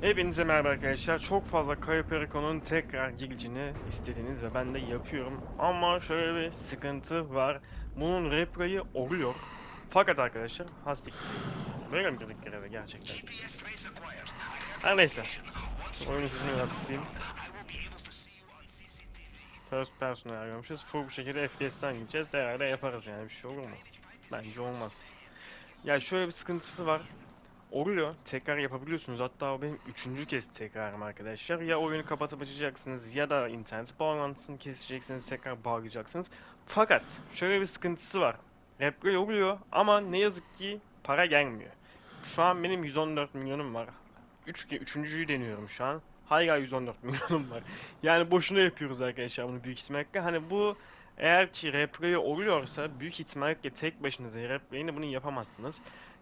Hepinize merhaba arkadaşlar. Çok fazla Kayıp Eriko'nun tekrar giricini istediniz ve ben de yapıyorum. Ama şöyle bir sıkıntı var. Bunun replay'i oluyor. Fakat arkadaşlar hastik. Böyle mi girdik göreve gerçekten? Her neyse. Oyunun sesini biraz kısayım. First person ayarlamışız. Full bir şekilde FPS'ten gideceğiz. Herhalde yaparız yani bir şey olur mu? Bence olmaz. Ya şöyle bir sıkıntısı var. Oluyor. Tekrar yapabiliyorsunuz. Hatta o benim üçüncü kez tekrarım arkadaşlar. Ya oyunu kapatıp açacaksınız ya da internet bağlantısını keseceksiniz. Tekrar bağlayacaksınız. Fakat şöyle bir sıkıntısı var. Replay oluyor ama ne yazık ki para gelmiyor. Şu an benim 114 milyonum var. 3 Üç, üçüncüyü deniyorum şu an. Hala 114 milyonum var. Yani boşuna yapıyoruz arkadaşlar bunu büyük ihtimalle. Hani bu eğer ki replay oluyorsa büyük ihtimalle tek başınıza replay'ini bunu yapamazsınız.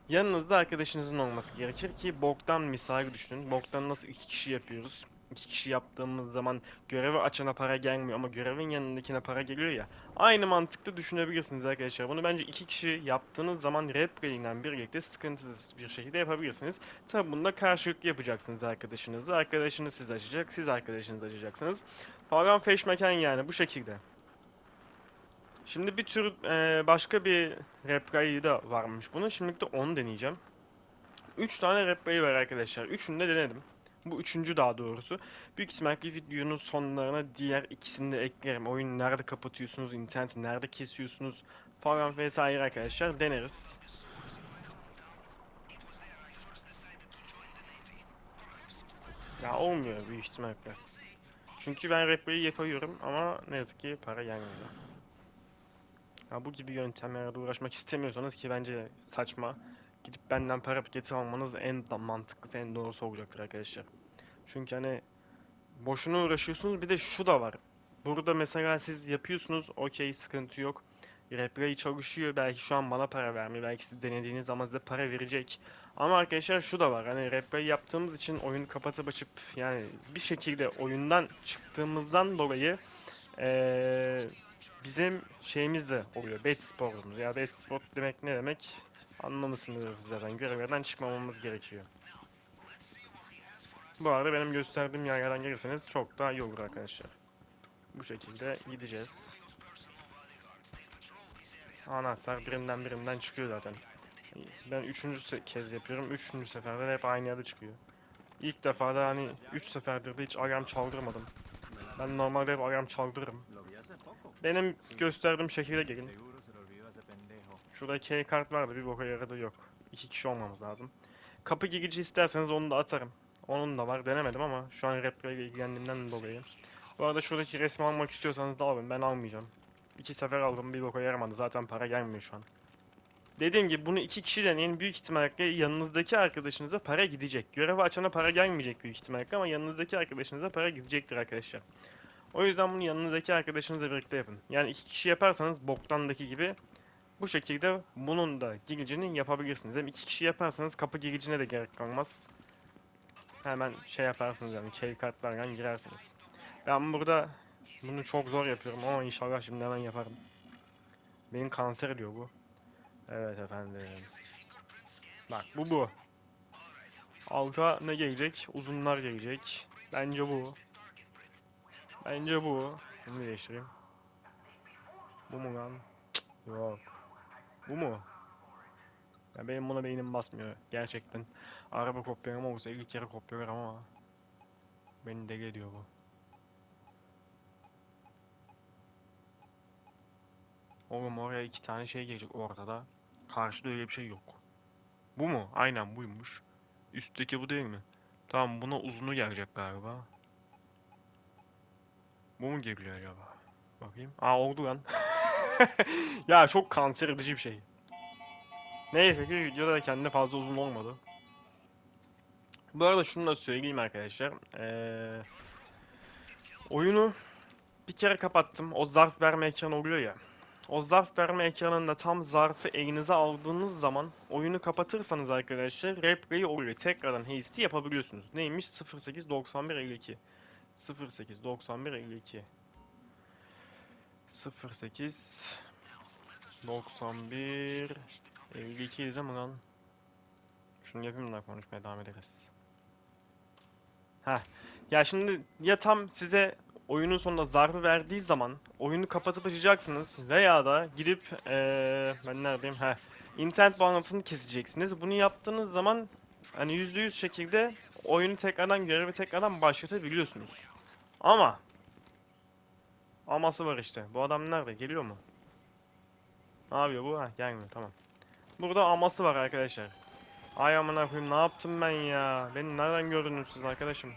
Yanınızda arkadaşınızın olması gerekir ki boktan misali düşünün. Boktan nasıl iki kişi yapıyoruz? İki kişi yaptığımız zaman görevi açana para gelmiyor ama görevin yanındakine para geliyor ya. Aynı mantıklı düşünebilirsiniz arkadaşlar. Bunu bence iki kişi yaptığınız zaman replay ile birlikte sıkıntısız bir şekilde yapabilirsiniz. Tabi bunda karşılıklı yapacaksınız arkadaşınızı. Arkadaşınız siz açacak, siz arkadaşınız açacaksınız. Falan feşmeken yani bu şekilde. Şimdi bir tür e, başka bir replayı da varmış bunun. Şimdilik de onu deneyeceğim. 3 tane replayı var arkadaşlar. Üçünü de denedim. Bu üçüncü daha doğrusu. Büyük ihtimalle videonun sonlarına diğer ikisini de eklerim. Oyunu nerede kapatıyorsunuz, interneti nerede kesiyorsunuz falan vesaire arkadaşlar deneriz. Ya olmuyor büyük ihtimalle. Çünkü ben replay'i yapıyorum ama ne yazık ki para gelmiyor. Ya bu gibi yöntemlerle uğraşmak istemiyorsanız ki bence saçma. Gidip benden para paketi almanız en mantıklısı, en doğrusu olacaktır arkadaşlar. Çünkü hani boşuna uğraşıyorsunuz. Bir de şu da var. Burada mesela siz yapıyorsunuz, okey sıkıntı yok. Replay çalışıyor. Belki şu an bana para vermiyor. Belki siz denediğiniz zaman size para verecek. Ama arkadaşlar şu da var. Hani replay yaptığımız için oyunu kapatıp açıp yani bir şekilde oyundan çıktığımızdan dolayı eee bizim şeyimiz de oluyor. Bet sporumuz. Ya bet spor demek ne demek? Anlamışsınız zaten. Görevlerden çıkmamamız gerekiyor. Bu arada benim gösterdiğim yerlerden gelirseniz çok daha iyi olur arkadaşlar. Bu şekilde gideceğiz. Anahtar birinden birinden çıkıyor zaten. Ben üçüncü kez yapıyorum. Üçüncü seferde de hep aynı yerde çıkıyor. İlk defa da hani üç seferdir de hiç alarm çaldırmadım. Ben normalde hep alarm çaldırırım. Benim gösterdiğim şekilde gelin. Şurada key kart vardı bir boka yaradı yok. İki kişi olmamız lazım. Kapı girici isterseniz onu da atarım. Onun da var denemedim ama şu an replay ile ilgilendiğimden dolayı. Bu arada şuradaki resmi almak istiyorsanız da alın ben almayacağım. İki sefer aldım bir boka yaramadı zaten para gelmiyor şu an. Dediğim gibi bunu iki kişi deneyin büyük ihtimalle yanınızdaki arkadaşınıza para gidecek. Görevi açana para gelmeyecek büyük ihtimalle ama yanınızdaki arkadaşınıza para gidecektir arkadaşlar. O yüzden bunu yanınızdaki arkadaşınızla birlikte yapın. Yani iki kişi yaparsanız boktandaki gibi bu şekilde bunun da giricini yapabilirsiniz. Hem iki kişi yaparsanız kapı giricine de gerek kalmaz. Hemen şey yaparsınız yani key kartlarla girersiniz. Ben burada bunu çok zor yapıyorum ama inşallah şimdi hemen yaparım. Benim kanser ediyor bu. Evet efendim. Bak bu bu. Alta ne gelecek? Uzunlar gelecek. Bence bu. Bence bu. Bunu değiştireyim. Bu mu lan? Yok. Bu mu? Ya benim buna beynim basmıyor gerçekten. Araba kopyalama olsa 50 kere kopyalar ama beni deli ediyor bu. Oğlum oraya iki tane şey gelecek ortada. Karşıda öyle bir şey yok. Bu mu? Aynen buymuş. Üstteki bu değil mi? Tamam buna uzunu gelecek galiba. Bu mu geliyor acaba? Bakayım. Aa oldu lan. ya çok kanser edici bir şey. Neyse ki videoda da kendine fazla uzun olmadı. Bu arada şunu da söyleyeyim arkadaşlar. Ee, oyunu bir kere kapattım. O zarf verme ekranı oluyor ya. O zarf verme ekranında tam zarfı elinize aldığınız zaman oyunu kapatırsanız arkadaşlar replay oluyor. Tekrardan hasty yapabiliyorsunuz. Neymiş? 089152 089152 08 91 52 değil mi lan? Şunu yapayım da konuşmaya devam ederiz. Heh. Ya şimdi ya tam size oyunun sonunda zarfı verdiği zaman oyunu kapatıp açacaksınız veya da gidip eee ben neredeyim? Heh. internet bağlantısını keseceksiniz. Bunu yaptığınız zaman hani %100 şekilde oyunu tekrardan görevi tekrardan başlatabiliyorsunuz. Ama aması var işte. Bu adam nerede? Geliyor mu? Ne yapıyor bu? Ha gelmiyor tamam. Burada aması var arkadaşlar. Ay amına koyayım ne yaptım ben ya? Beni nereden gördünüz siz arkadaşım?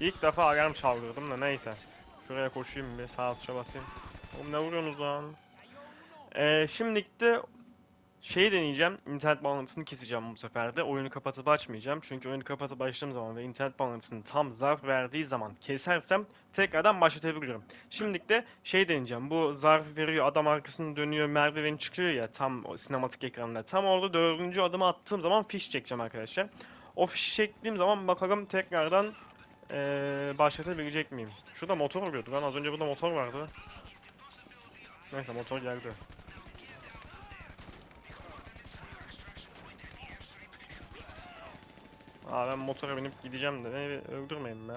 İlk defa alarm çaldırdım da neyse. Şuraya koşayım bir sağ tuşa basayım. Oğlum ne vuruyorsunuz lan? Ee, şimdilik de şey deneyeceğim. internet bağlantısını keseceğim bu sefer de. Oyunu kapatıp açmayacağım. Çünkü oyunu kapatıp açtığım zaman ve internet bağlantısını tam zarf verdiği zaman kesersem tekrardan başlatabilirim. Şimdilik de şey deneyeceğim. Bu zarf veriyor, adam arkasını dönüyor, merdiveni çıkıyor ya tam sinematik ekranda. Tam orada dördüncü adımı attığım zaman fiş çekeceğim arkadaşlar. O fişi çektiğim zaman bakalım tekrardan eee başlatabilecek miyim? Şurada motor oluyordu lan. Az önce burada motor vardı. Neyse motor geldi. Aa ben motora binip gideceğim de beni öldürmeyin be.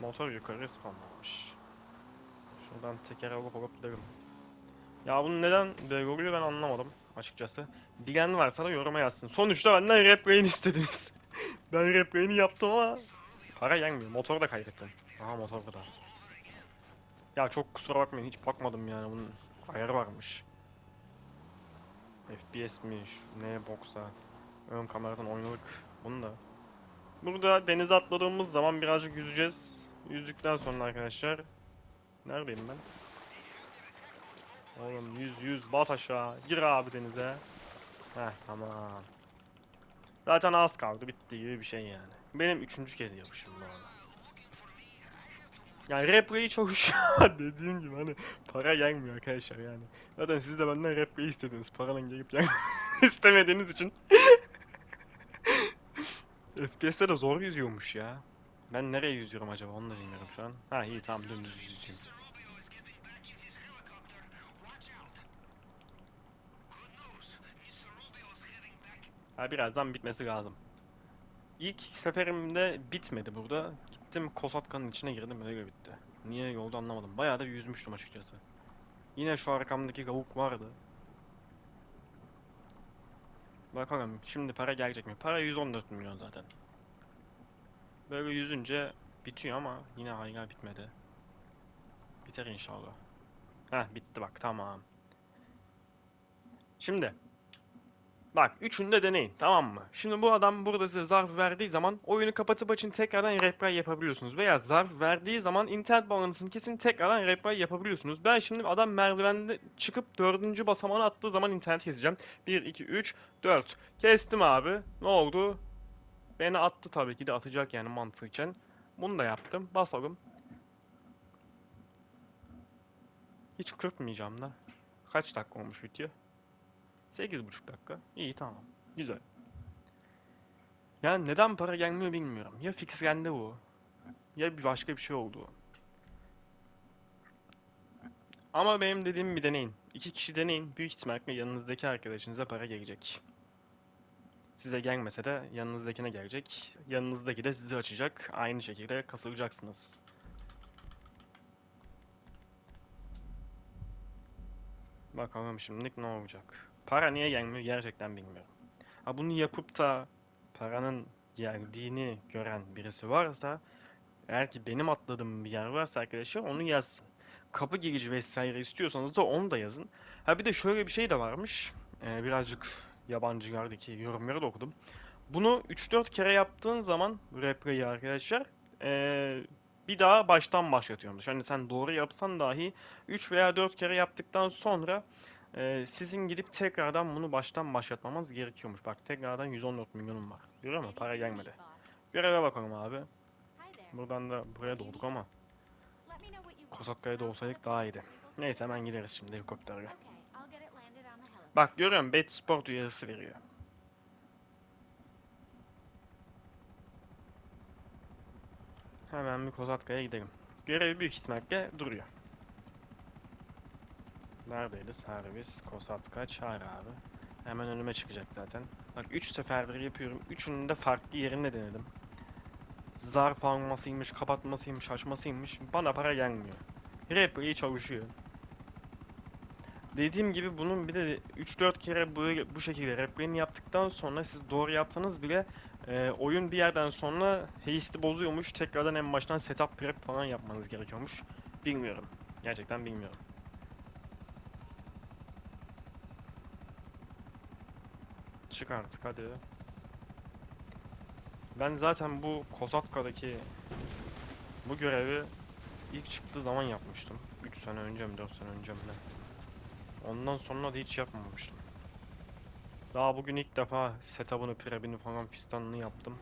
Motor yukarı spamlanmış. Şuradan teker alıp alıp gidelim. Ya bunu neden böyle oluyor ben anlamadım açıkçası. Bilen varsa da yoruma yazsın. Sonuçta benden rap rain istediniz. ben rap yaptım ama para gelmiyor. Motoru da kaybettim. Aha motor burada. Ya çok kusura bakmayın hiç bakmadım yani bunun ayarı varmış. FPS'miş, ne boksa. Ön kameradan oynadık. Bunu da. Burada denize atladığımız zaman birazcık yüzeceğiz. Yüzdükten sonra arkadaşlar. Neredeyim ben? Oğlum yüz yüz bat aşağı. Gir abi denize. Heh tamam. Zaten az kaldı bitti gibi bir şey yani. Benim üçüncü kez yapışım bu arada. Yani play çok iş dediğim gibi hani para gelmiyor arkadaşlar yani. Zaten siz de benden play istediniz. Paranın gelip gelmesini istemediğiniz için. FPS'te de zor yüzüyormuş ya. Ben nereye yüzüyorum acaba onu da bilmiyorum şu an. Ha iyi tamam dümdüz yüzeyim. Ha birazdan bitmesi lazım. İlk seferimde bitmedi burada. Gittim Kosatkan'ın içine girdim öyle bitti. Niye yolda anlamadım. Bayağı da yüzmüştüm açıkçası. Yine şu arkamdaki gavuk vardı. Bakalım şimdi para gelecek mi? Para 114 milyon zaten. Böyle yüzünce bitiyor ama yine hala bitmedi. Biter inşallah. Heh bitti bak tamam. Şimdi Bak üçünü de deneyin tamam mı? Şimdi bu adam burada size zarf verdiği zaman oyunu kapatıp açın tekrardan reply yapabiliyorsunuz. Veya zarf verdiği zaman internet bağlantısını kesin tekrardan reply yapabiliyorsunuz. Ben şimdi adam merdivende çıkıp dördüncü basamağını attığı zaman internet keseceğim. 1, 2, 3, 4. Kestim abi. Ne oldu? Beni attı tabii ki de atacak yani mantıken. Bunu da yaptım. Basalım. Hiç kırpmayacağım da. Kaç dakika olmuş video? 8,5 dakika. İyi tamam. Güzel. Yani neden para gelmiyor bilmiyorum. Ya fixlendi bu. Ya bir başka bir şey oldu. Ama benim dediğim bir deneyin. İki kişi deneyin. Büyük ihtimalle yanınızdaki arkadaşınıza para gelecek. Size gelmese de yanınızdakine gelecek. Yanınızdaki de sizi açacak. Aynı şekilde kasılacaksınız. Bakalım şimdilik ne olacak. Para niye gelmiyor gerçekten bilmiyorum. Ha bunu yapıp da paranın geldiğini gören birisi varsa eğer ki benim atladığım bir yer varsa arkadaşlar onu yazsın. Kapı girici vesaire istiyorsanız da onu da yazın. Ha bir de şöyle bir şey de varmış. Ee, birazcık yabancılardaki yorumları da okudum. Bunu 3-4 kere yaptığın zaman replay'i arkadaşlar ee, bir daha baştan başlatıyormuş. Hani sen doğru yapsan dahi 3 veya 4 kere yaptıktan sonra ee, sizin gidip tekrardan bunu baştan başlatmamız gerekiyormuş. Bak tekrardan 114 milyonum var. Görüyor musun? Para gelmedi. Göreve bakalım abi. Buradan da buraya doğduk ama Kosatkaya da olsaydık daha iyiydi. Neyse hemen gideriz şimdi helikopterle. Bak görüyorum Bet Sport uyarısı veriyor. Hemen bir Kosatkaya gidelim. Görev büyük ihtimalle duruyor. Neredeydi? Servis, Kosatka, Çağrı abi. Hemen önüme çıkacak zaten. Bak 3 seferdir yapıyorum. Üçünün de farklı yerinde denedim. Zarf almasıymış, kapatmasıymış, açmasıymış. Bana para gelmiyor. Replay çalışıyor. Dediğim gibi bunun bir de 3-4 kere böyle bu şekilde replay'ini yaptıktan sonra siz doğru yapsanız bile e, oyun bir yerden sonra haste'i bozuyormuş. Tekrardan en baştan setup prep falan yapmanız gerekiyormuş. Bilmiyorum. Gerçekten bilmiyorum. Çık artık hadi. Ben zaten bu Kosatka'daki bu görevi ilk çıktığı zaman yapmıştım. 3 sene önce mi 4 sene önce mi ne? Ondan sonra da hiç yapmamıştım. Daha bugün ilk defa setup'ını, prep'ini falan fistanını yaptım.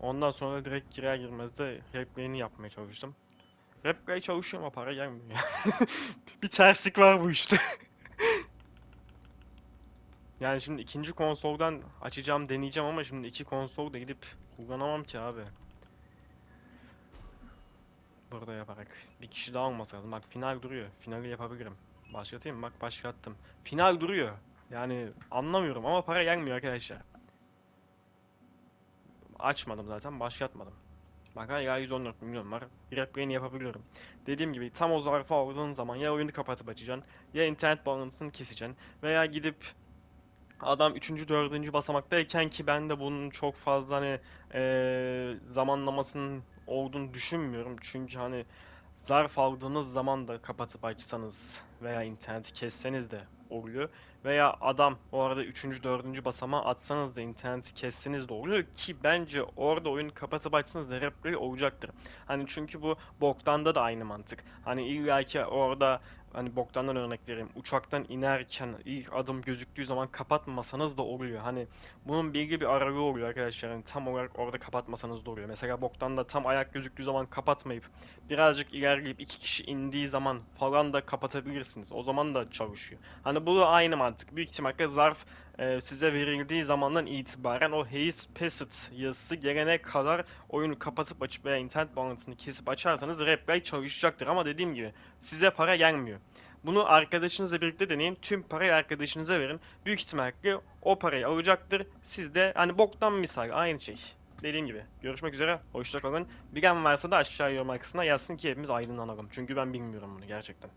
Ondan sonra direkt girer girmez de replay'ini yapmaya çalıştım. Replay çalışıyor ama para gelmiyor. Bir terslik var bu işte. Yani şimdi ikinci konsoldan açacağım deneyeceğim ama şimdi iki konsol da gidip kullanamam ki abi. Burada yaparak. Bir kişi daha olması lazım. Bak final duruyor. Finali yapabilirim. Başlatayım? Bak başlattım. Final duruyor. Yani anlamıyorum ama para gelmiyor arkadaşlar. Açmadım zaten. Başlatmadım. Bak hala 114 milyon var. Replay'ini yapabiliyorum. Dediğim gibi tam o zarfı aldığın zaman ya oyunu kapatıp açacaksın ya internet bağlantısını keseceksin veya gidip adam 3. 4. basamaktayken ki ben de bunun çok fazla hani eee, zamanlamasının olduğunu düşünmüyorum. Çünkü hani zarf aldığınız zaman da kapatıp açsanız veya interneti kesseniz de oluyor. Veya adam o arada 3. 4. basamağı atsanız da interneti kesseniz de oluyor ki bence orada oyunu kapatıp açsanız da replay olacaktır. Hani çünkü bu Bogdan'da da aynı mantık. Hani illaki orada hani Bogdan'dan örnek vereyim. Uçaktan inerken ilk adım gözüktüğü zaman kapatmasanız da oluyor. Hani bunun belli bir aralığı oluyor arkadaşlar. Yani tam olarak orada kapatmasanız da oluyor. Mesela Bogdan'da tam ayak gözüktüğü zaman kapatmayıp birazcık ilerleyip iki kişi indiği zaman falan da kapatabilirsiniz. O zaman da çalışıyor. Hani bu da aynı mantık. Büyük ihtimalle zarf e, size verildiği zamandan itibaren o haste passed yazısı gelene kadar oyunu kapatıp açıp veya internet bağlantısını kesip açarsanız replay çalışacaktır. Ama dediğim gibi size para gelmiyor. Bunu arkadaşınızla birlikte deneyin. Tüm parayı arkadaşınıza verin. Büyük ihtimalle o parayı alacaktır. Siz de hani boktan misal aynı şey. Dediğim gibi. Görüşmek üzere. Hoşça kalın. Bilen varsa da aşağı yorum kısmına yazsın ki hepimiz aydınlanalım. Çünkü ben bilmiyorum bunu gerçekten.